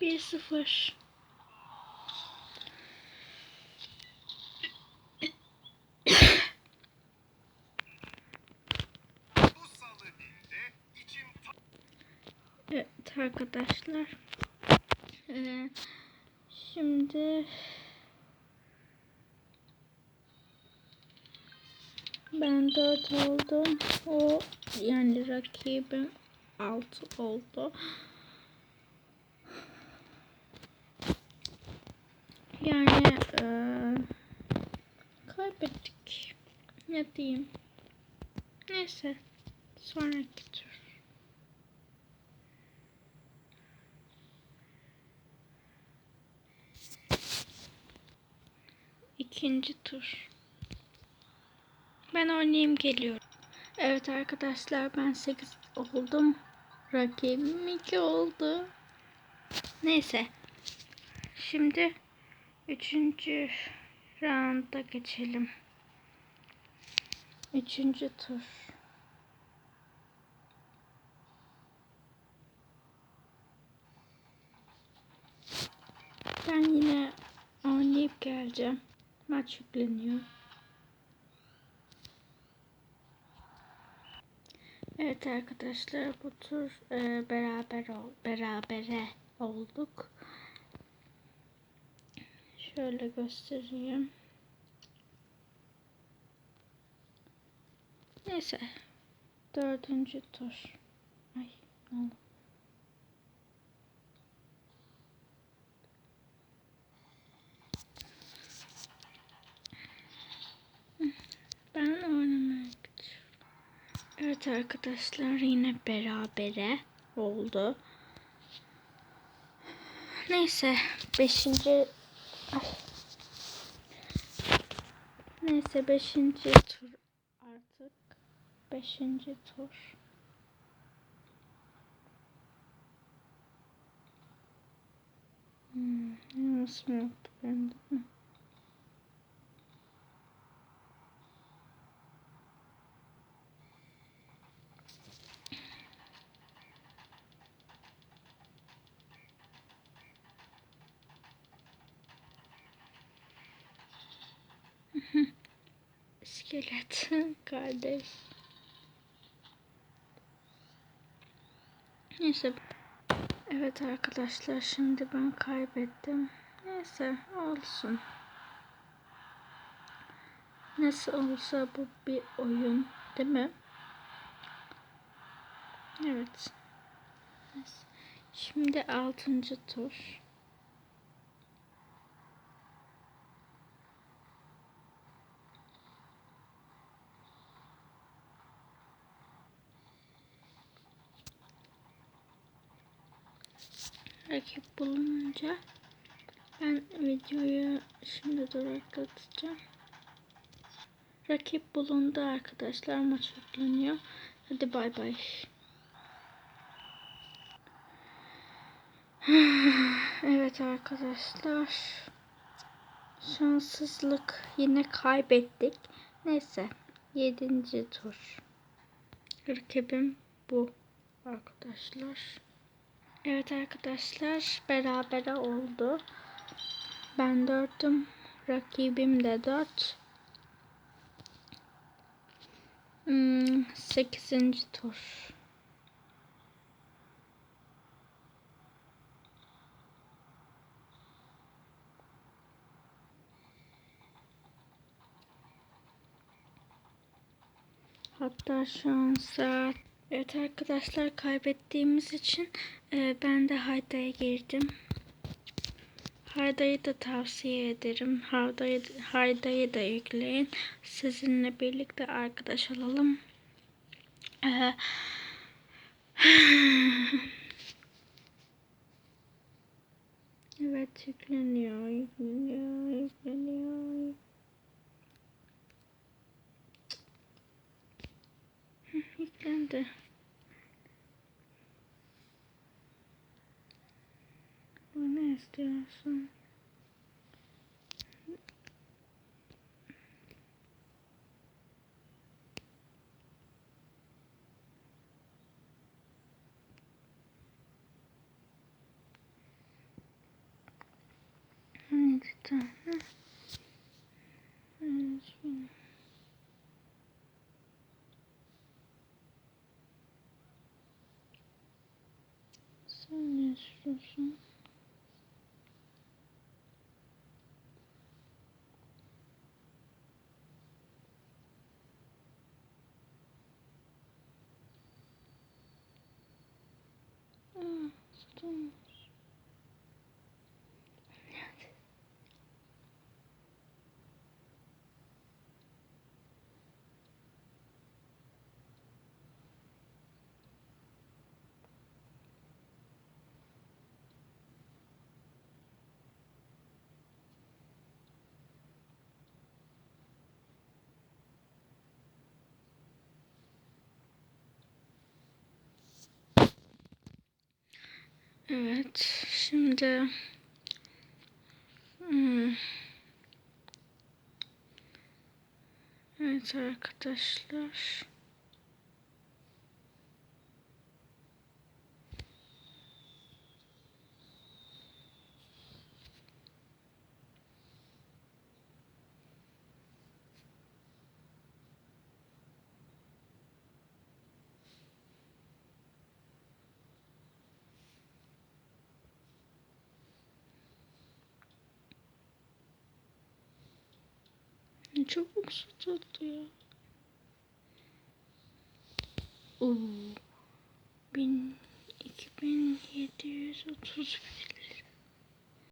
1-0. Bu salı günde için Evet arkadaşlar. Ee, şimdi ben 4 oldum. O yani rakibim 6 oldu. Yani eee, kaybettik. Ne diyeyim? Neyse. Sonraki tur. İkinci tur. Ben oynayayım geliyorum. Evet arkadaşlar ben 8 oldum. Rakibim 2 oldu. Neyse. Şimdi üçüncü rounda geçelim. Üçüncü tur. Ben yine oynayıp geleceğim. Maç yükleniyor. Evet arkadaşlar bu tur e, beraber ol, berabere olduk. Şöyle göstereyim. Neyse. Dördüncü tur. Ay ne oldu? Ben oynamaya. Evet arkadaşlar yine berabere oldu. Neyse beşinci Ay. Neyse beşinci tur artık. Beşinci tur. Hmm, nasıl yaptı. İskelet kardeş. Neyse. Evet arkadaşlar şimdi ben kaybettim. Neyse olsun. Nasıl olsa bu bir oyun değil mi? Evet. Neyse. Şimdi altıncı tur. Rakip bulununca ben videoyu şimdi duraklatacağım. Rakip bulundu arkadaşlar. Maç yükleniyor. Hadi bay bay. Evet arkadaşlar. Şanssızlık yine kaybettik. Neyse. Yedinci tur. Rakibim bu arkadaşlar. Evet arkadaşlar berabere oldu. Ben dörttüm. Rakibim de dört. Hmm, sekizinci tur. Hatta şu an saat Evet arkadaşlar kaybettiğimiz için e, ben de Hayda'ya girdim. Hayda'yı da tavsiye ederim. Hayda'yı, Hayda'yı da yükleyin. Sizinle birlikte arkadaş olalım. Ee, evet yükleniyor, yükleniyor, yükleniyor. Yüklendi. Tane. Evet, benim. Sen ne istiyorsun? Evet, şimdi hmm. Evet arkadaşlar. çok su tuttu ya. Oo. 1731